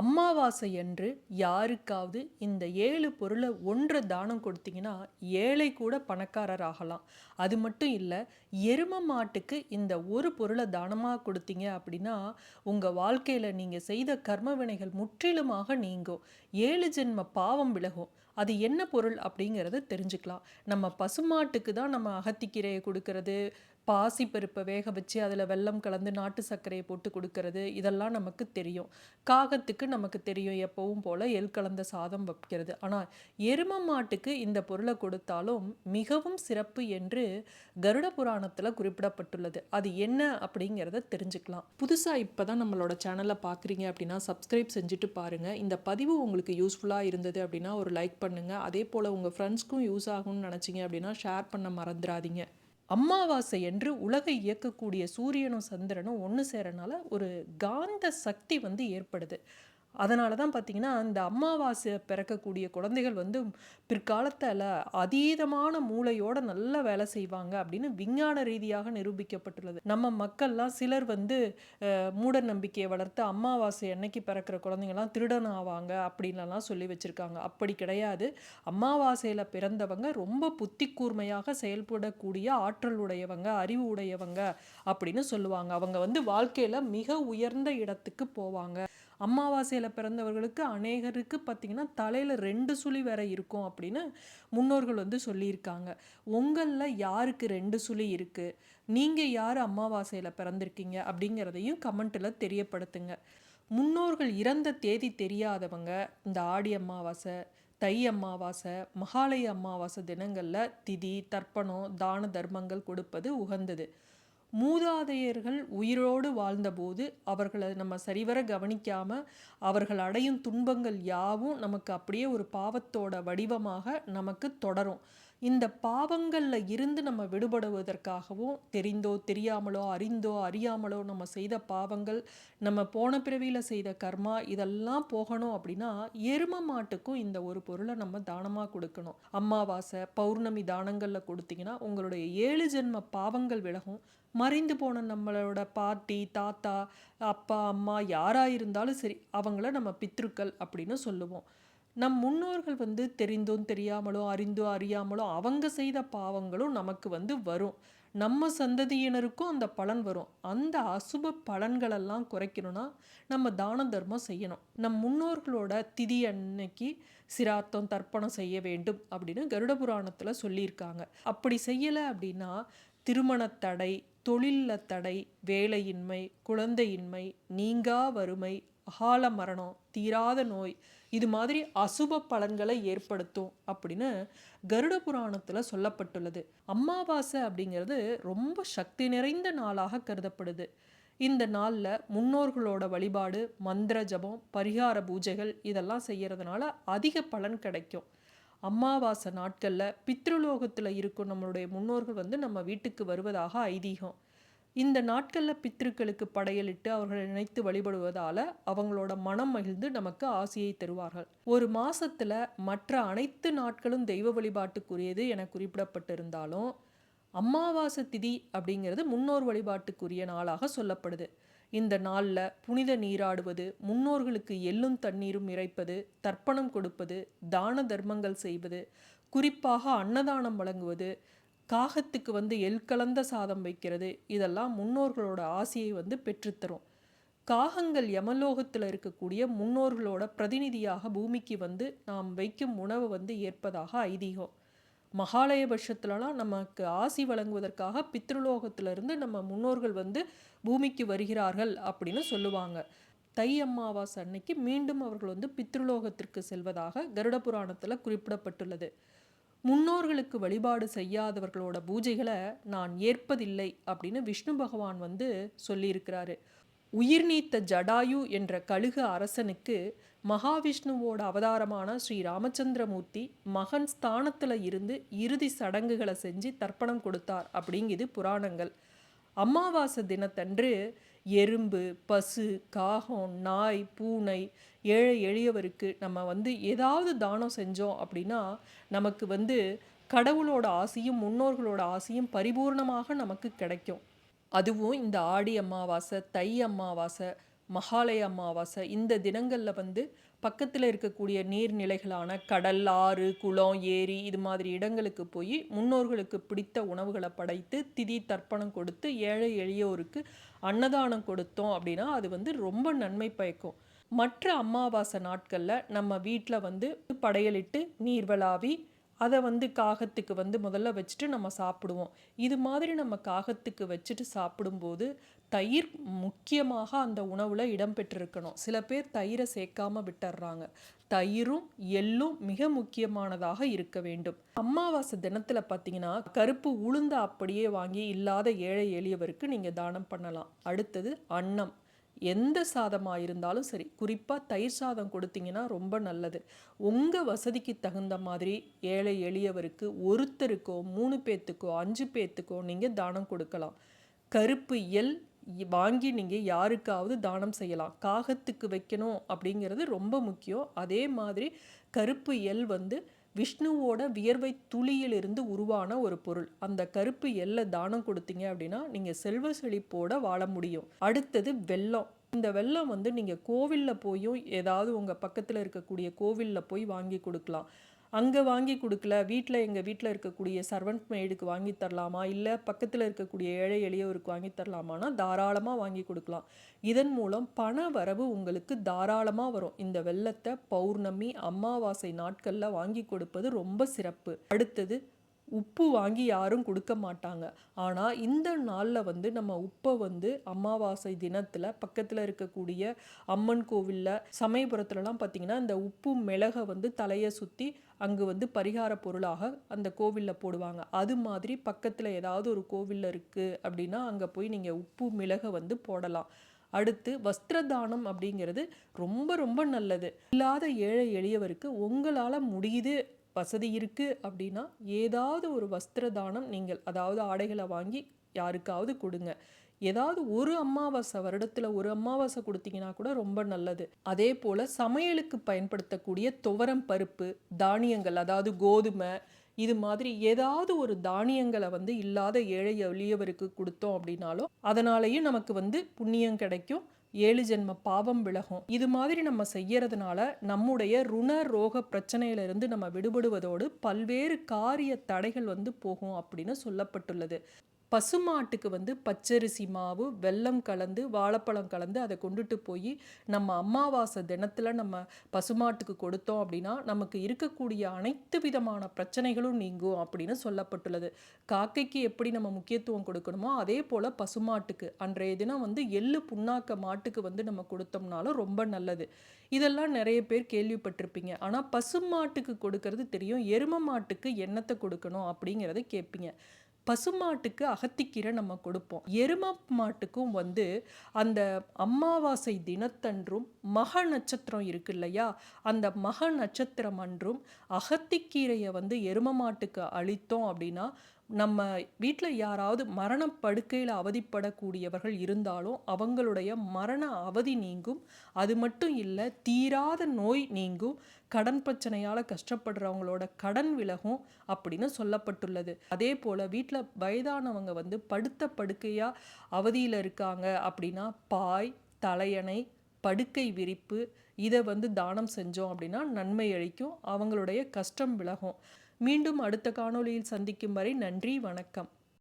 அமாவாசை அன்று யாருக்காவது இந்த ஏழு பொருளை ஒன்று தானம் கொடுத்தீங்கன்னா ஏழை கூட பணக்காரர் ஆகலாம். அது மட்டும் இல்லை எரும மாட்டுக்கு இந்த ஒரு பொருளை தானமாக கொடுத்தீங்க அப்படின்னா உங்கள் வாழ்க்கையில் நீங்கள் செய்த கர்ம வினைகள் முற்றிலுமாக நீங்கும். ஏழு ஜென்ம பாவம் விலகும். அது என்ன பொருள் அப்படிங்கிறத தெரிஞ்சுக்கலாம். நம்ம பசுமாட்டுக்கு தான் நம்ம அகத்திக்கீரையை கொடுக்கறது பாசி பருப்பை வேக வச்சு அதில் வெல்லம் கலந்து நாட்டு சர்க்கரையை போட்டு கொடுக்கறது இதெல்லாம் நமக்கு தெரியும். காகத்துக்கு நமக்கு தெரியும் எப்பவும் போல் எள் கலந்த சாதம் வைக்கிறது. ஆனால் எரும மாட்டுக்கு இந்த பொருளை கொடுத்தாலும் மிகவும் சிறப்பு என்று கருட புராணத்தில் குறிப்பிடப்பட்டுள்ளது. அது என்ன அப்படிங்கிறத தெரிஞ்சுக்கலாம். புதுசாக இப்போ தான் நம்மளோட சேனலை பார்க்குறீங்க அப்படின்னா சப்ஸ்கிரைப் செஞ்சுட்டு பாருங்கள் இந்த பதிவு உங்களுக்கு யூஸ்ஃபுல்லாக இருந்தது அப்படின்னா ஒரு லைக் பண்ணுங்கள் அதே போல் உங்கள் ஃப்ரெண்ட்ஸ்க்கும் யூஸ் ஆகும்னு நினச்சிங்க அப்படின்னா ஷேர் பண்ண மறந்துடாதீங்க. அமாவாசை என்று உலகை இயக்கக்கூடிய சூரியனும் சந்திரனும் ஒன்று சேரனால ஒரு காந்த சக்தி வந்து ஏற்படுது. அதனால தான் பார்த்தீங்கன்னா அந்த அம்மாவாசை பிறக்கக்கூடிய குழந்தைகள் வந்து பிற்காலத்தில் அதீதமான மூளையோட நல்ல வேலை செய்வாங்க அப்படின்னு விஞ்ஞான ரீதியாக நிரூபிக்கப்பட்டுள்ளது. நம்ம மக்கள்லாம் சிலர் வந்து மூட நம்பிக்கையை வளர்த்து அம்மாவாசை அன்னைக்கு பிறக்கிற குழந்தைங்கலாம் திருடன் ஆவாங்க அப்படின்லாம் சொல்லி வச்சுருக்காங்க. அப்படி கிடையாது. அமாவாசையில் பிறந்தவங்க ரொம்ப புத்தி கூர்மையாக செயல்படக்கூடிய ஆற்றல் உடையவங்க அறிவு உடையவங்க அப்படின்னு சொல்லுவாங்க. அவங்க வந்து வாழ்க்கையில் மிக உயர்ந்த இடத்துக்கு போவாங்க. அமாவாசையில் பிறந்தவர்களுக்கு அநேகருக்கு பார்த்திங்கன்னா தலையில் ரெண்டு சுழி வேற இருக்கும் அப்படின்னு முன்னோர்கள் வந்து சொல்லியிருக்காங்க. உங்களில் யாருக்கு ரெண்டு சுழி இருக்குது நீங்கள் யார் அமாவாசையில் பிறந்திருக்கீங்க? அப்படிங்கிறதையும் கமெண்ட்டில் தெரியப்படுத்துங்க. முன்னோர்கள் இறந்த தேதி தெரியாதவங்க இந்த ஆடி அமாவாசை தை அமாவாசை மகாலய அமாவாசை தினங்களில் திதி தர்ப்பணம் தான தர்மங்கள் கொடுப்பது உகந்தது. மூதாதையர்கள் உயிரோடு வாழ்ந்தபோது அவர்களை நம்ம சரிவர கவனிக்காம அவர்கள் அடையும் துன்பங்கள் யாவும் நமக்கு அப்படியே ஒரு பாவத்தோட வடிவமாக நமக்கு தொடரும். இந்த பாவங்களில் இருந்து நம்ம விடுபடுவதற்காகவும் தெரிந்தோ தெரியாமலோ அறிந்தோ அறியாமலோ நம்ம செய்த பாவங்கள் நம்ம போன பிறவியில் செய்த கர்மா இதெல்லாம் போகணும் அப்படின்னா எரும மாட்டுக்கும் இந்த ஒரு பொருளை நம்ம தானமாக கொடுக்கணும். அமாவாசை பௌர்ணமி தானங்களில் கொடுத்தீங்கன்னா உங்களுடைய ஏழு ஜென்ம பாவங்கள் விலகும். மறைந்து போன நம்மளோட பாட்டி தாத்தா அப்பா அம்மா யாராக இருந்தாலும் சரி அவங்கள நம்ம பித்ருக்கள் அப்படின்னு சொல்லுவோம். நம் முன்னோர்கள் வந்து தெரிந்தும் தெரியாமலோ அறிந்தோ அறியாமலோ அவங்க செய்த பாவங்களும் நமக்கு வந்து வரும். நம்ம சந்ததியினருக்கும் அந்த பலன் வரும். அந்த அசுப பலன்களெல்லாம் குறைக்கணும்னா நம்ம தான தர்மம் செய்யணும். நம் முன்னோர்களோட திதி அன்னைக்கு சிராத்தம் தர்ப்பணம் செய்ய வேண்டும் அப்படின்னு கருட புராணத்தில் சொல்லியிருக்காங்க. அப்படி செய்யலை அப்படின்னா திருமண தடை தொழிலில் தடை வேலையின்மை குழந்தையின்மை நீங்கா வறுமை அகால மரணம் தீராத நோய் இது மாதிரி அசுப பலன்களை ஏற்படுத்தும் அப்படின்னு கருட புராணத்தில் சொல்லப்பட்டுள்ளது. அமாவாசை அப்படிங்கிறது ரொம்ப சக்தி நிறைந்த நாளாக கருதப்படுது. இந்த நாளில் முன்னோர்களோட வழிபாடு மந்திர ஜபம் பரிகார பூஜைகள் இதெல்லாம் செய்கிறதுனால அதிக பலன் கிடைக்கும். அமாவாசை நாட்களில் பித்ருலோகத்தில் இருக்கும் நம்மளுடைய முன்னோர்கள் வந்து நம்ம வீட்டுக்கு வருவதாக ஐதீகம். இந்த நாட்களில் பித்ருக்களுக்கு படையலிட்டு அவர்களை நினைத்து வழிபடுவதால் அவங்களோட மனம் மகிழ்ந்து நமக்கு ஆசையை தருவார்கள். ஒரு மாதத்தில் மற்ற அனைத்து நாட்களும் தெய்வ வழிபாட்டுக்குரியது என குறிப்பிடப்பட்டிருந்தாலும் அமாவாசை திதி அப்படிங்கிறது முன்னோர் வழிபாட்டுக்குரிய நாளாக சொல்லப்படுது. இந்த நாளில் புனித நீராடுவது முன்னோர்களுக்கு எள்ளும் தண்ணீரும் இறைப்பது தர்ப்பணம் கொடுப்பது தான தர்மங்கள் செய்வது குறிப்பாக அன்னதானம் வழங்குவது காகத்துக்கு வந்து எல் கலந்த சாதம் வைக்கிறது இதெல்லாம் முன்னோர்களோட ஆசையை வந்து பெற்றுத்தரும். காகங்கள் யமலோகத்தில் இருக்கக்கூடிய முன்னோர்களோட பிரதிநிதியாக பூமிக்கு வந்து நாம் வைக்கும் உணவு வந்து ஏற்பதாக ஐதீகம். மகாலயபட்சத்துலலாம் நமக்கு ஆசி வழங்குவதற்காக பித்ருலோகத்திலிருந்து நம்ம முன்னோர்கள் வந்து பூமிக்கு வருகிறார்கள் அப்படின்னு சொல்லுவாங்க. தை அம்மாவாசை அன்னைக்கு மீண்டும் அவர்கள் வந்து பித்ருலோகத்திற்கு செல்வதாக கருட புராணத்தில் குறிப்பிடப்பட்டுள்ளது. முன்னோர்களுக்கு வழிபாடு செய்யாதவர்களோட பூஜைகளை நான் ஏற்பதில்லை அப்படின்னு விஷ்ணு பகவான் வந்து சொல்லியிருக்கிறாரு. உயிர் நீத்த ஜடாயு என்ற கழுக அரசனுக்கு மகாவிஷ்ணுவோட அவதாரமான ஸ்ரீ ராமச்சந்திரமூர்த்தி மகன் ஸ்தானத்தில் இருந்து இறுதி சடங்குகளை செஞ்சு தர்ப்பணம் கொடுத்தார் அப்படிங்குது புராணங்கள். அமாவாசை தினத்தன்று எறும்பு பசு காகம் நாய் பூனை ஏழை எளியவருக்கு நம்ம வந்து ஏதாவது தானம் செஞ்சோம் அப்படின்னா நமக்கு வந்து கடவுளோட ஆசையும் முன்னோர்களோட ஆசையும் பரிபூர்ணமாக நமக்கு கிடைக்கும். அதுவும் இந்த ஆடி அமாவாசை தை அமாவாசை மகாலய அமாவாசை இந்த தினங்களில் வந்து பக்கத்தில் இருக்கக்கூடிய நீர்நிலைகளான கடல் ஆறு குளம் ஏரி இது மாதிரி இடங்களுக்கு போய் முன்னோர்களுக்கு பிடித்த உணவுகளை படைத்து திதி தர்ப்பணம் கொடுத்து ஏழை எளியோருக்கு அன்னதானம் கொடுத்தோம் அப்படின்னா அது வந்து ரொம்ப நன்மை பயக்கும். மற்ற அமாவாசை நாட்களில் நம்ம வீட்டில் வந்து படையலிட்டு நீர்வளாவி அதை வந்து காகத்துக்கு வந்து முதல்ல வச்சுட்டு நம்ம சாப்பிடுவோம். இது மாதிரி நம்ம காகத்துக்கு வச்சுட்டு சாப்பிடும்போது தயிர் முக்கியமாக அந்த உணவில் இடம்பெற்றிருக்கணும். சில பேர் தயிரை சேர்க்காம விட்டுறாங்க. தயிரும் எள்ளும் மிக முக்கியமானதாக இருக்க வேண்டும். அமாவாசை தினத்தில் பார்த்தீங்கன்னா கருப்பு உளுந்த அப்படியே வாங்கி இல்லாத ஏழை எளியவருக்கு நீங்கள் தானம் பண்ணலாம். அடுத்தது அன்னம். எந்த சாதமாக இருந்தாலும் சரி குறிப்பாக தயிர் சாதம் கொடுத்தீங்கன்னா ரொம்ப நல்லது. உங்கள் வசதிக்கு தகுந்த மாதிரி ஏழை எளியவருக்கு ஒருத்தருக்கோ மூணு பேர்த்துக்கோ அஞ்சு பேர்த்துக்கோ நீங்கள் தானம் கொடுக்கலாம். கருப்பு எல் வாங்கி நீங்கள் யாருக்காவது தானம் செய்யலாம். காகத்துக்கு வைக்கணும் அப்படிங்கிறது ரொம்ப முக்கியம். அதே மாதிரி கருப்பு எல் வந்து விஷ்ணுவோட வியர்வை துளியிலிருந்து உருவான ஒரு பொருள். அந்த கருப்பு எல்லை தானம் கொடுத்தீங்க அப்படின்னா நீங்கள் செல்வ செழிப்போட வாழ முடியும். அடுத்தது வெள்ளம். இந்த வெள்ளம் வந்து நீங்கள் கோவிலில் போயும் ஏதாவது உங்கள் பக்கத்தில் இருக்கக்கூடிய கோவிலில் போய் வாங்கி கொடுக்கலாம். அங்கே வாங்கி கொடுக்கல. வீட்டில் எங்கள் வீட்டில் இருக்கக்கூடிய சர்வன்ட் மெய்டுக்கு வாங்கி தரலாமா? இல்லை பக்கத்தில் இருக்கக்கூடிய ஏழை எளியவருக்கு வாங்கி தரலாமான்னா தாராளமாக வாங்கி கொடுக்கலாம். இதன் மூலம் பண வரவு உங்களுக்கு தாராளமாக வரும். இந்த வெள்ளத்தை பௌர்ணமி அமாவாசை நாட்களில் வாங்கி கொடுப்பது ரொம்ப சிறப்பு. அடுத்தது உப்பு வாங்கி யாரும் கொடுக்க மாட்டாங்க. ஆனால் இந்த நாளில் வந்து நம்ம உப்பை வந்து அமாவாசை தினத்தில் பக்கத்தில் இருக்கக்கூடிய அம்மன் கோவிலில் சமயபுரத்துலலாம் பார்த்திங்கன்னா இந்த உப்பு மிளகை வந்து தலையை சுற்றி அங்கே வந்து பரிகார பொருளாக அந்த கோவிலில் போடுவாங்க. அது மாதிரி பக்கத்தில் ஏதாவது ஒரு கோவிலில் இருக்குது அப்படின்னா அங்கே போய் நீங்கள் உப்பு மிளகை வந்து போடலாம். அடுத்து வஸ்திரதானம் அப்படிங்கிறது ரொம்ப ரொம்ப நல்லது. இல்லாத ஏழை எளியவருக்கு உங்களால் முடியுது வசதி இருக்குது அப்படின்னா ஏதாவது ஒரு வஸ்திர தானம் நீங்கள் அதாவது ஆடைகளை வாங்கி யாருக்காவது கொடுங்க. ஏதாவது ஒரு அமாவாசை வருடத்தில் ஒரு அமாவாசை கொடுத்தீங்கன்னா கூட ரொம்ப நல்லது. அதே போல் சமையலுக்கு பயன்படுத்தக்கூடிய துவரம் பருப்பு தானியங்கள் அதாவது கோதுமை இது மாதிரி ஏதாவது ஒரு தானியங்களை வந்து இல்லாத ஏழை எளியவருக்கு கொடுத்தோம் அப்படின்னாலும் அதனாலேயும் நமக்கு வந்து புண்ணியம் கிடைக்கும். ஏழு ஜென்ம பாவம் விலகும். இது மாதிரி நம்ம செய்யறதுனால நம்முடைய ருண ரோக பிரச்சனையிலிருந்து நம்ம விடுபடுவதோடு பல்வேறு காரிய தடைகள் வந்து போகும் அப்படின்னு சொல்லப்பட்டுள்ளது. பசுமாட்டுக்கு வந்து பச்சரிசி மாவு வெல்லம் கலந்து வாழைப்பழம் கலந்து அதை கொண்டுட்டு போய் நம்ம அமாவாசை தினத்தில் நம்ம பசுமாட்டுக்கு கொடுத்தோம் அப்படின்னா நமக்கு இருக்கக்கூடிய அனைத்து விதமான பிரச்சனைகளும் நீங்கும் அப்படின்னு சொல்லப்பட்டுள்ளது. காக்கைக்கு எப்படி நம்ம முக்கியத்துவம் கொடுக்கணுமோ அதே போல் பசுமாட்டுக்கு. அன்றைய தினம் வந்து எள்ளு புண்ணாக்க மாட்டுக்கு வந்து நம்ம கொடுத்தோம்னாலும் ரொம்ப நல்லது. இதெல்லாம் நிறைய பேர் கேள்விப்பட்டிருப்பீங்க. ஆனால் பசுமாட்டுக்கு கொடுக்கறது தெரியும். எரும மாட்டுக்கு எண்ணத்தை கொடுக்கணும் அப்படிங்கிறத கேட்பீங்க. பசுமாட்டுக்கு அகத்திக்கீரை நம்ம கொடுப்போம். எரும மாட்டுக்கும் வந்து அந்த அமாவாசை தினத்தன்றும் மக நட்சத்திரம் இருக்கு இல்லையா? அந்த மக நட்சத்திரம் அன்றும் அகத்திக்கீரையை வந்து எரும மாட்டுக்கு அளித்தோம் அப்படின்னா நம்ம வீட்டில் யாராவது மரண படுக்கையில் அவதிப்படக்கூடியவர்கள் இருந்தாலும் அவங்களுடைய மரண அவதி நீங்கும். அது மட்டும் இல்லை தீராத நோய் நீங்கும். கடன் பிரச்சனையால் கஷ்டப்படுறவங்களோட கடன் விலகும் அப்படின்னு சொல்லப்பட்டுள்ளது. அதே போல் வீட்டில் வயதானவங்க வந்து படுத்த படுக்கையாக அவதியில் இருக்காங்க அப்படின்னா பாய் தலையணை படுக்கை விரிப்பு இதை வந்து தானம் செஞ்சோம் அப்படின்னா நன்மை அளிக்கும். அவங்களுடைய கஷ்டம் விலகும். மீண்டும் அடுத்த காணொளியில் சந்திக்கும் வரை நன்றி வணக்கம்.